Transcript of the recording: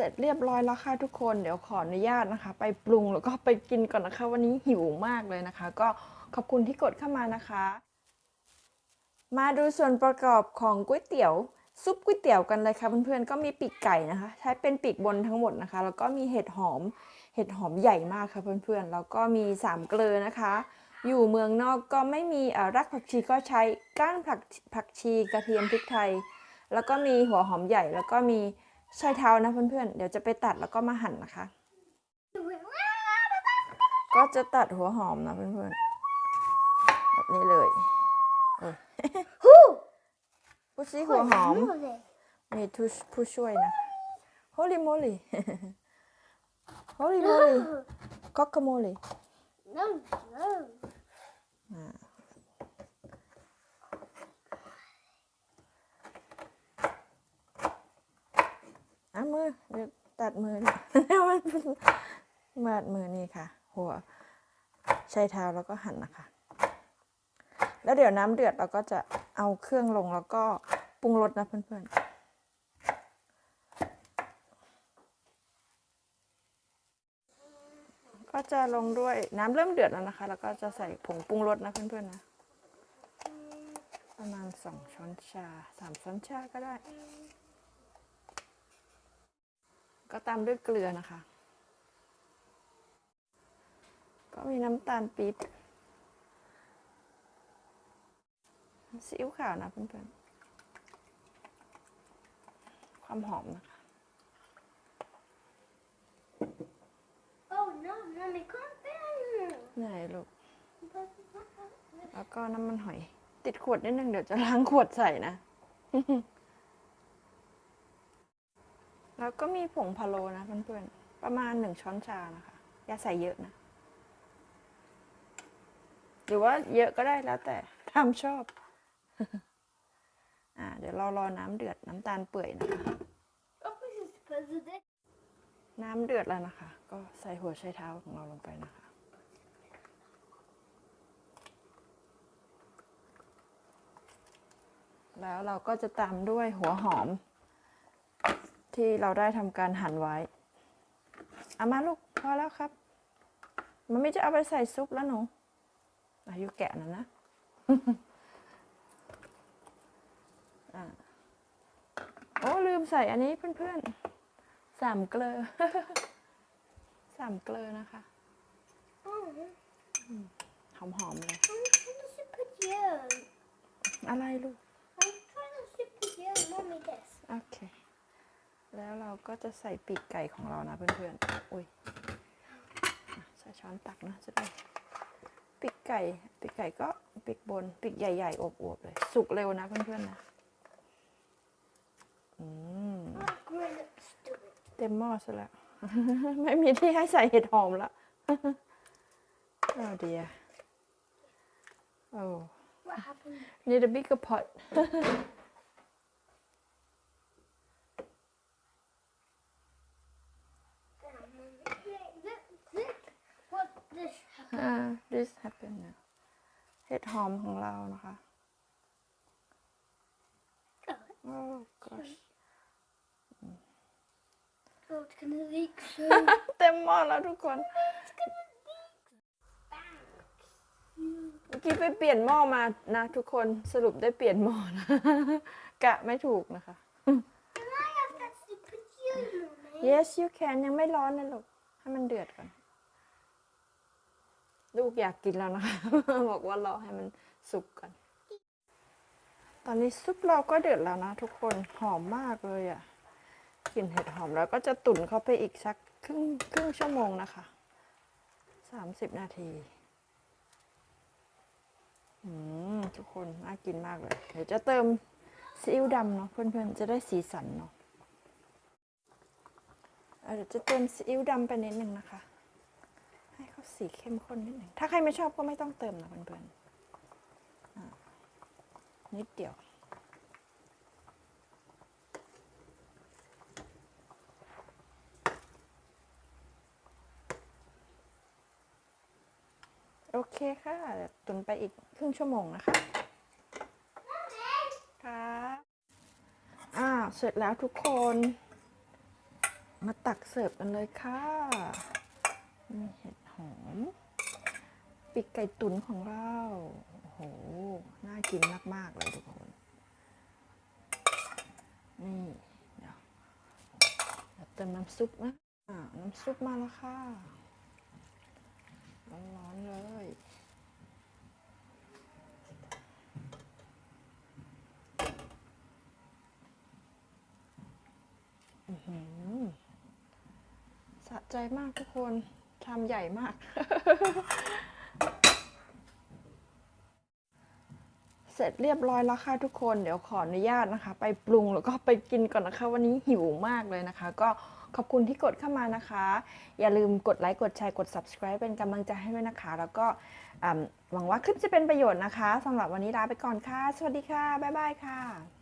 เสร็จเรียบร้อยแล้วค่ะทุกคนเดี๋ยวขออนุญาตนะคะ ไปปรุงแล้วก็ไปกินก่อนนะคะ วันนี้หิวมากเลยนะคะ ก็ขอบคุณที่กดเข้ามานะคะ มาดูส่วนประกอบของก๋วยเตี๋ยวซุปก๋วยเตี๋ยวกันเลยค่ะเพื่อนๆก็มีปีกไก่นะคะ ใช้เป็นปีกบนทั้งหมดนะคะ แล้วก็มีเห็ดหอม เห็ดหอมใหญ่มากค่ะเพื่อนๆแล้วก็มีสามเกลือนะคะ อยู่เมืองนอกก็ไม่มีรากผักชีก็ใช้ก้านผักผักชีกระเทียมพริกไทย แล้วก็มีหัวหอมใหญ่แล้วก็มี ชายเท้านะเพื่อนๆ เดี๋ยวจะไปตัดแล้วก็มาหั่นนะคะ ก็จะตัดหัวหอมนะเพื่อนๆ แบบนี้เลยเอ้ยพูดซิหัวหอม มีทุชผู้ช่วยนะ holy moly holy moly guacamole No, no. อะมือเดี๋ยว ตัดมือนะมันมาดมือนี่ค่ะ หัวใช้เท้าแล้วก็หั่นนะคะ แล้วเดี๋ยวน้ำเดือดเราก็จะเอาเครื่องลงแล้วก็ปรุงรสนะเพื่อนๆก็จะลงด้วยน้ำเริ่มเดือดแล้วนะคะ แล้วก็จะใส่ผงปรุงรสนะเพื่อนๆนะ ประมาณสองช้อนชาสามช้อนชาก็ได้ ก็ตามด้วยเกลือนะคะ ก็มีน้ำตาลปี๊บซีอิ๊วขาวนะเพื่อนๆ ความหอมนะคะ Oh no, no me corten. ไหนลูก แล้วก็น้ำมันหอย ติดขวดนิดนึงเดี๋ยวจะล้างขวดใส่นะ แล้วก็มีผงพะโล้นะเพื่อนๆ ประมาณหนึ่งช้อนชานะคะ อย่าใส่เยอะนะ หรือว่าเยอะก็ได้แล้วแต่ตามชอบ อ่า เดี๋ยวเรารอน้ำเดือดน้ำตาลเปื่อยนะคะ น้ำเดือดแล้วนะคะ ก็ใส่หัวไชเท้าของเราลงไปนะคะ แล้วเราก็จะตามด้วยหัวหอม ที่เราได้ทำการหั่นไว้เอามาลูกพอแล้วครับมันไม่จะเอาไปใส่ซุปแล้วหนูอายุแกะนะนะอะโอ้ลืมใส่อันนี้เพื่อนๆสามเกลือสามเกลือนะคะ Oh, หอมๆเลย I'm trying to sit with you. อะไรลูก I'm trying to sit with you. Mommy, this. โอเค แล้วเราก็จะใส่ปีกไก่ของเรานะเพื่อนๆอุ้ยอะใช้ช้อนตักนะจะได้ปีกไก่ปีกไก่ก็ปีกบนปีกใหญ่ๆอวบๆเลย สุกเร็วนะเพื่อนๆนะอืม I'm grown up stupid. เต็มหม้อซะแล้ว ไม่มีที่ให้ใส่เห็ดหอมละโอ้เดียโอ้ What happened? need a bigger pot What this happened? อ่า this happen now เห็ดหอมของเรานะคะโอ้ gosh Oh, it's gonna leak so เต็มหม้อแล้วทุกคนเมื่อกี้ไปเปลี่ยนหม้อมานะทุกคนสรุปได้เปลี่ยนหม้อนะ กะไม่ถูกนะคะ Can I have that soup with you, Mommy? yes you can ยังไม่ร้อนนะลูก ให้มันเดือดก่อน ลูกอยากกินแล้วนะคะ บอกว่ารอให้มันสุกก่อนตอนนี้ซุปเราก็เดือดแล้วนะทุกคนหอมมากเลยอะ่ะกลิ่นเห็ดหอมแล้วก็จะตุ๋นเข้าไปอีกสักครึ่งครึ่งชั่วโมงนะคะสามสิบนาทีอืมทุกคนน่ากินมากเลย เดี๋ยวจะเติมซีอิ๊วดำเนาะเพื่อนๆจะได้สีสันเนาะอะเดี๋ยวจะเติมซีอิ๊วดำไปนิดนึงนะคะาสีเข้มข้นนิดหนึ่ง ถ้าใครไม่ชอบก็ไม่ต้องเติมนะเพื่อนๆนิดเดียว โอเคค่ะ ตุนไปอีกครึ่งชั่วโมงนะคะค่ะอ่าเสร็จแล้วทุกคน มาตักเสิร์ฟกันเลยค่ะ นี่เห็ด อม ปีกไก่ตุ๋นของเรา โอ้โห น่ากินมาก ๆ เลยทุกคน นี่เดี๋ยวเติมน้ำซุปนะน้ำซุปมาแล้วค่ะ ร้อน ๆ เลยอือหือสะใจมากทุกคน ชามใหญ่มาก เสร็จเรียบร้อยแล้วค่ะทุกคนเดี๋ยวขออนุญาตนะคะ ไปปรุงแล้วก็ไปกินก่อนนะคะ วันนี้หิวมากเลยนะคะ ก็ขอบคุณที่กดเข้ามานะคะ อย่าลืมกดไลค์กดแชร์กด subscribe เป็นกำลังใจให้ด้วยนะคะ แล้วก็หวังว่าคลิปจะเป็นประโยชน์นะคะสำหรับวันนี้ลาไปก่อนค่ะ สวัสดีค่ะ บ๊ายบายค่ะ